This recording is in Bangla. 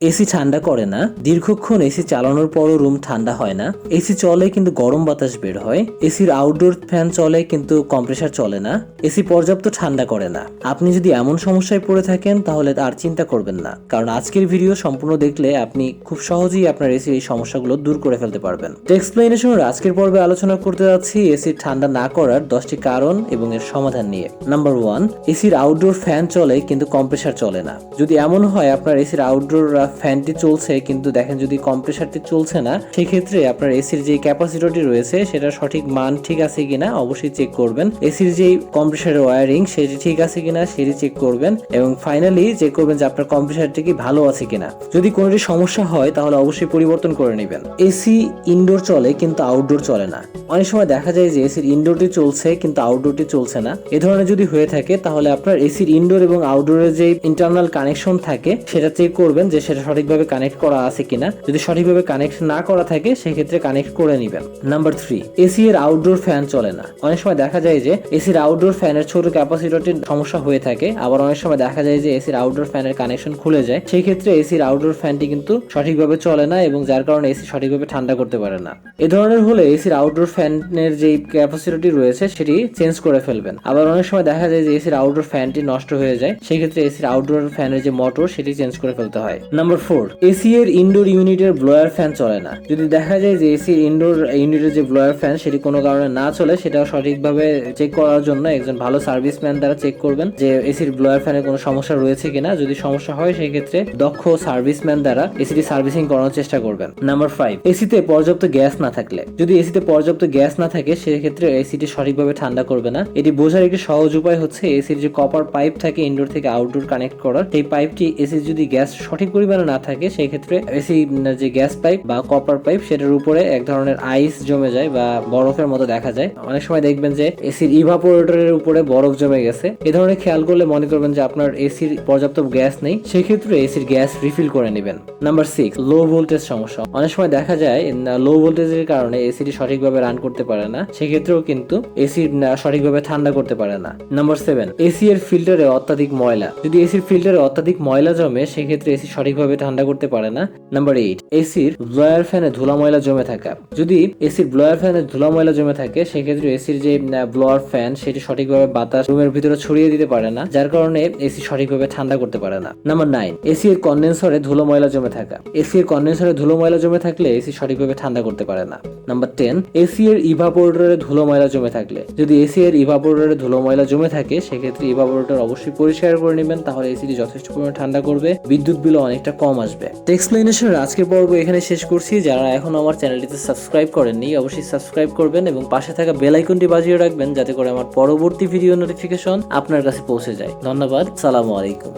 এসি ঠান্ডা করে না। দীর্ঘক্ষণ এসি চালানোর পরও রুম ঠান্ডা হয় না। এসি চলে কিন্তু গরম বাতাস বের হয়। এসির আউটডোর ফ্যান চলে কিন্তু কম্প্রেসার চলে না। এসি পর্যাপ্ত ঠান্ডা করে না। আপনি যদি এমন সমস্যায় পড়ে থাকেন, তাহলে আর চিন্তা করবেন না। কারণ আজকের ভিডিও সম্পূর্ণ দেখলে আপনি খুব সহজেই আপনার এসির এই সমস্যাগুলো দূর করে ফেলতে পারবেন। এক্সপ্লেনেশনের আজকের পর্বে আলোচনা করতে যাচ্ছি এসির ঠান্ডা না করার দশটি কারণ এবং এর সমাধান নিয়ে। নাম্বার ওয়ান এসির আউটডোর ফ্যান চলে কিন্তু কম্প্রেসার চলে না। যদি এমন হয় আপনার এসির আউটডোর ফ্যানটি চলছে, কিন্তু দেখেন যদি কম্প্রেসারটি চলছে না, সেক্ষেত্রে আপনার এসির যে ক্যাপাসিটরটি রয়েছে সেটা সঠিক মান ঠিক আছে কিনা অবশ্যই চেক করবেন। এসির যে কম্প্রেসারের ওয়ারিং, সেটি ঠিক আছে কিনা সেটি চেক করবেন এবং ফাইনালি চেক করবেন যে আপনার কম্প্রেসারটি কি ভালো আছে কিনা। যদি কোনোটি সমস্যা হয়, তাহলে অবশ্যই পরিবর্তন করে নেবেন। এসি ইনডোর চলে, কিন্তু আউটডোর চলে না। অনেক সময় দেখা যায় যে এসির ইনডোরটি চলছে, কিন্তু আউটডোরটি চলছে না। এ ধরনের যদি হয়ে থাকে, তাহলে আপনার এসির ইনডোর এবং আউটডোরের যে ইন্টারনাল কানেকশন থাকে, সেটা চেক করবেন যে সেটা সঠিকভাবে কানেক্ট করা আছে কিনা। যদি সঠিকভাবে কানেক্ট না করা থাকে, সেক্ষেত্রে কানেক্ট করে নেবেন। নাম্বার থ্রি এসি এর আউটডোর ফ্যান চলে না। অনেক সময় দেখা যায় যে এসির আউটডোর ফ্যানের ছোট ক্যাপাসিটরটির সমস্যা হয়ে থাকে। আবার অনেক সময় দেখা যায় যে এসির আউটডোর ফ্যানের কানেকশন খুলে যায়। সেই ক্ষেত্রে এসির আউটডোর ফ্যানটি কিন্তু সঠিকভাবে চলে না এবং যার কারণে এসি সঠিকভাবে ঠান্ডা করতে পারে না। এ ধরনের হলে এসির আউটডোর ফ্যানের যে ক্যাপাসিটরটি রয়েছে, সেটি চেঞ্জ করে ফেলবেন। আবার অনেক সময় দেখা যায় যে এসির আউটডোর ফ্যানটি নষ্ট হয়ে যায়। সেই ক্ষেত্রে এসির আউটডোর ফ্যানের যে মোটর সেটি চেঞ্জ করে ফেলতে হয়। নাম্বার ফোর এসি এর ইনডোর ইউনিটের ব্লোয়ার ফ্যান চলে না। যদি দেখা যায় যে এসির ইনডোর ইউনিটের যে ব্লোয়ার ফ্যান সেটি কোনো কারণে না চলে সেটাও সঠিকভাবে চেক করার জন্য একজন ভালো সার্ভিসম্যান দ্বারা চেক করবেন যে এসির ব্লোয়ার ফ্যানে কোনো সমস্যা রয়েছে কিনা। যদি সমস্যা হয় সেই ক্ষেত্রে দক্ষ সার্ভিসম্যান দ্বারা এসিটি সার্ভিসিং করানোর চেষ্টা করবেন। নাম্বার ফাইভ এসিতে পর্যাপ্ত গ্যাস না থাকলে। যদি এসিতে পর্যাপ্ত গ্যাস না থাকে, সেক্ষেত্রে এসিটি সঠিকভাবে ঠান্ডা করবে না। এটি বোঝার একটি সহজ উপায় হচ্ছে এসির যে কপার পাইপ থাকে ইনডোর থেকে আউটডোর কানেক্ট করার, সেই পাইপটি এসির যদি গ্যাস সঠিক পরিমাণে না থাকে সেই ক্ষেত্রে এসি যে গ্যাস পাইপ বা কপার পাইপ সেটার উপরে এক ধরনের আইস জমে যায় বা বরফের মতো দেখা যায়। অনেক সময় দেখবেন যে এসির ইভাপোরেটরের উপরে বরফ জমে গেছে। এ ধরনের খেয়াল করলে মনে করবেন যে আপনার এসির পর্যাপ্ত গ্যাস নেই, সেক্ষেত্রে এসির গ্যাস রিফিল করে নেবেন। নাম্বার সিক্স লো ভোল্টেজ সমস্যা। অনেক সময় দেখা যায় লো ভোল্টেজের কারণে এসিটি সঠিকভাবে রান করতে পারে না, সেক্ষেত্রেও কিন্তু এসি সঠিকভাবে ঠান্ডা করতে পারে না। নাম্বার সেভেন এসি এর ফিল্টারে অত্যাধিক ময়লা। যদি এসির ফিল্টারে অত্যাধিক ময়লা জমে, সেক্ষেত্রে এসি সঠিকভাবে ঠান্ডা করতে পারে না। নাম্বার এইট এসির ব্লোয়ার ফ্যানে ধুলা ময়লা জমে থাকা। যদি এসির ব্লোয়ার ফ্যানে ধুলা ময়লা জমে থাকে, সেক্ষেত্রে এসির যে ব্লোয়ার ফ্যান সেটি সঠিকভাবে বাতাস রুমের ভিতরে ছড়িয়ে দিতে পারে না, যার কারণে এসি সঠিকভাবে ঠান্ডা করতে পারে না। নাম্বার নাইন এসি এর কন্ডেন্সারে ধুলো ময়লা জমে থাকা। এসি এর কন্ডেন্সারে ধুলো ময়লা জমে থাকলে এসি সঠিকভাবে ঠান্ডা করতে পারে না। নাম্বার টেন এসি এর ইভাপোরেটরে ধুলো ময়লা জমে থাকলে। যদি এসি এর ইভাপোরেটরে ধুলো ময়লা জমে থাকে, সেক্ষেত্রে ইভাপোরেটর অবশ্যই পরিষ্কার করে নেবেন, তাহলে এসিটি যথেষ্ট পরিমাণে ঠান্ডা করবে। বিদ্যুৎ বিলও অনেকটা কম আসবে। তো এক্সপ্লেনেশনের আজকের পর্ব এখানে শেষ করছি। যারা এখন আমার চ্যানেলটিতে সাবস্ক্রাইব করেননি, অবশ্যই সাবস্ক্রাইব করবেন এবং পাশে থাকা বেল আইকনটি বাজিয়ে রাখবেন, যাতে করে আমার পরবর্তী ভিডিও নোটিফিকেশন আপনার কাছে পৌঁছে যায়। ধন্যবাদ, সালামু আলাইকুম।